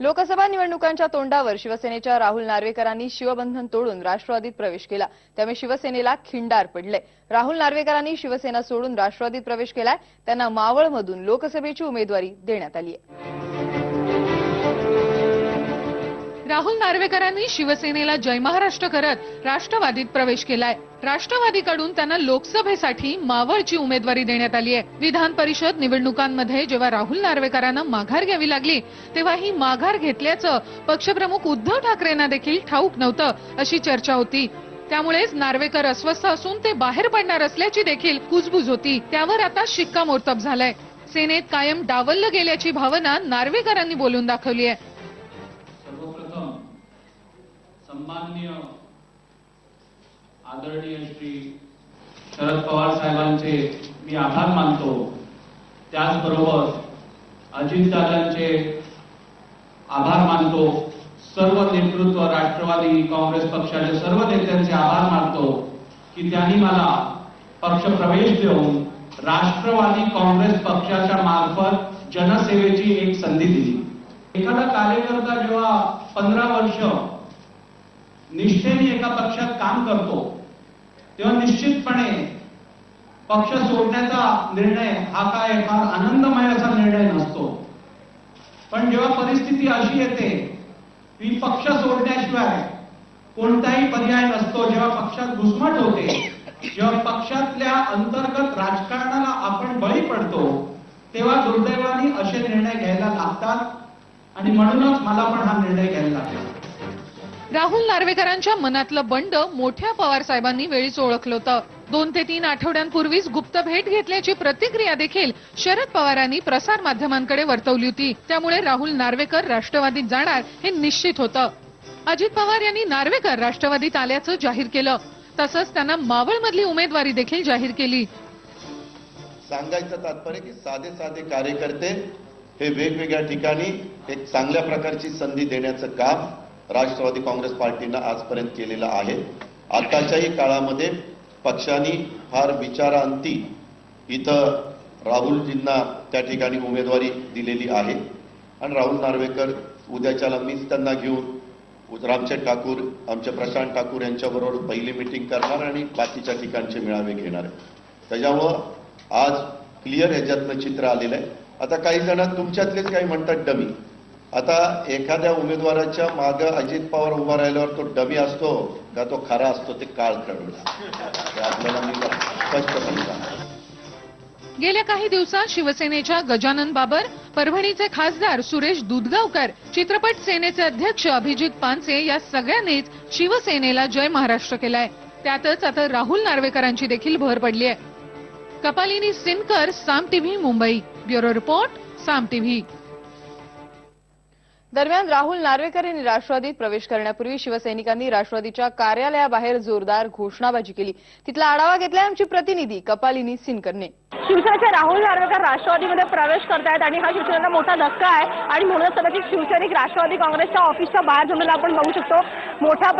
लोकसभा निवडणुकांच्या तोंडावर शिवसेनेच्या राहुल नार्वेकरांनी शिवबंधन तोडून राष्ट्रवादीत प्रवेश केला. त्यामुळे शिवसेनेला खिंडार पडले. राहुल नार्वेकरांनी शिवसेना सोडून राष्ट्रवादीत प्रवेश केलाय. त्यांना मावळमधून लोकसभेची उमेदवारी देण्यात आली आहे राहुल नार्वेकरांनी शिवसेनेला जय महाराष्ट्र करत राष्ट्रवादीत प्रवेश केलाय. राष्ट्रवादीकडून त्यांना लोकसभेसाठी मावळची उमेदवारी देण्यात आली आहे. विधान परिषद निवडणुकांमध्ये जेव्हा राहुल नार्वेकरांना माघार घ्यावी लागली तेव्हा ही माघार घेतल्याचं पक्षप्रमुख उद्धव ठाकरेंना देखील ठाऊक नव्हतं अशी चर्चा होती. त्यामुळेच नार्वेकर अस्वस्थ असून ते बाहेर पडणार असल्याची देखील कुजबुज होती. त्यावर आता शिक्कामोर्तब झालाय. सेनेत कायम डावललं गेल्याची भावना नार्वेकरांनी बोलून दाखवली आहे. सन्माननीय आदरणीय श्री शरद पवार साहेबांचे मी आभार मानतो. त्याचबरोबर अजितदादांचे आभार मानतो. सर्व नेतृत्व राष्ट्रवादी काँग्रेस पक्षाचे सर्व नेत्यांचे आभार मानतो की त्यांनी मला पक्ष प्रवेश देऊन राष्ट्रवादी काँग्रेस पक्षाच्या मार्फत जनसेवेची एक संधी दिली. एखादा कार्यकर्ता जेव्हा पंधरा वर्ष निष्ठेने एका पक्षात काम करतो तेव्हा निश्चितपणे पक्ष सोडण्याचा निर्णय हा काय फार आनंदमय असा निर्णय नसतो. पण जेव्हा परिस्थिती अशी येते की पक्ष सोडण्याशिवाय कोणताही पर्याय नसतो जेव्हा पक्षात घुसमट होते जेव्हा पक्षातल्या अंतर्गत राजकारणाला आपण बळी पडतो तेव्हा दुर्दैवाने असे निर्णय घ्यायला लागतात आणि म्हणूनच मला पण हा निर्णय घ्यायला लागला. राहुल नार्वेकरांच्या मनातलं बंड मोठ्या पवार साहेबांनी वेळीच ओळखलं होतं. दोन ते तीन आठवड्यांपूर्वीच गुप्त भेट घेतल्याची प्रतिक्रिया देखील शरद पवारांनी प्रसार माध्यमांकडे वर्तवली होती. त्यामुळे राहुल नार्वेकर राष्ट्रवादीत जाणार हे निश्चित होतं. अजित पवार यांनी नार्वेकर राष्ट्रवादीत आल्याचं जाहीर केलं. तसंच त्यांना मावळमधली उमेदवारी देखील जाहीर केली. सांगायचं तात्पर्य की साधे साधे कार्यकर्ते हे वेगवेगळ्या ठिकाणी एक चांगल्या प्रकारची संधी देण्याचं काम राष्ट्रवादी काँग्रेस पार्टीनं आजपर्यंत केलेला आहे. आताच्याही काळामध्ये पक्षाने फार विचारांती इथं राहुलजींना त्या ठिकाणी उमेदवारी दिलेली आहे. आणि राहुल नार्वेकर उद्याच्याला मीच त्यांना घेऊन रामचंद ठाकूर आमचे प्रशांत ठाकूर यांच्याबरोबर पहिली मिटिंग करणार आणि बाकीच्या ठिकाणचे मेळावे घेणार आहे. त्याच्यामुळं आज क्लिअर ह्याच्यातनं चित्र आलेलं आहे. आता काही जण तुमच्यातलेच काही म्हणतात डमी. आता एखाद्या उमेदवाराच्या मागं अजित पवार उभा राहिल्यावर तो डमी असतो का तो खरा असतो ते काळ कळवला आपल्याला मी स्पष्टपणे गेल्या काही दिवसात शिवसेनेच्या गजानन बाबर परभणीचे खासदार सुरेश दुधगावकर चित्रपट सेनेचे अध्यक्ष अभिजित पानसे या सगळ्यांनीच शिवसेनेला जय महाराष्ट्र केलाय. त्यातच आता राहुल नार्वेकरांची देखील भर पडली आहे Kapalini Sinkar Saam TV Mumbai. Bureau report Saam TV. दरम्यान राहुल नार्वेकर यांनी राष्ट्रवादीत प्रवेश करण्यापूर्वी शिवसैनिकांनी राष्ट्रवादीच्या कार्यालयाबाहेर जोरदार घोषणाबाजी केली. तिथला आढावा घेतलाय आमची प्रतिनिधी कपालिनी सिनकरने. शिवसेनेचे राहुल नार्वेकर राष्ट्रवादीमध्ये प्रवेश करतायत आणि हा शिवसेनेला मोठा धक्का आहे. आणि म्हणूनच कदाचित शिवसैनिक राष्ट्रवादी काँग्रेसच्या ऑफिसच्या बाहेर जमलेला आपण बघू शकतो. मोठा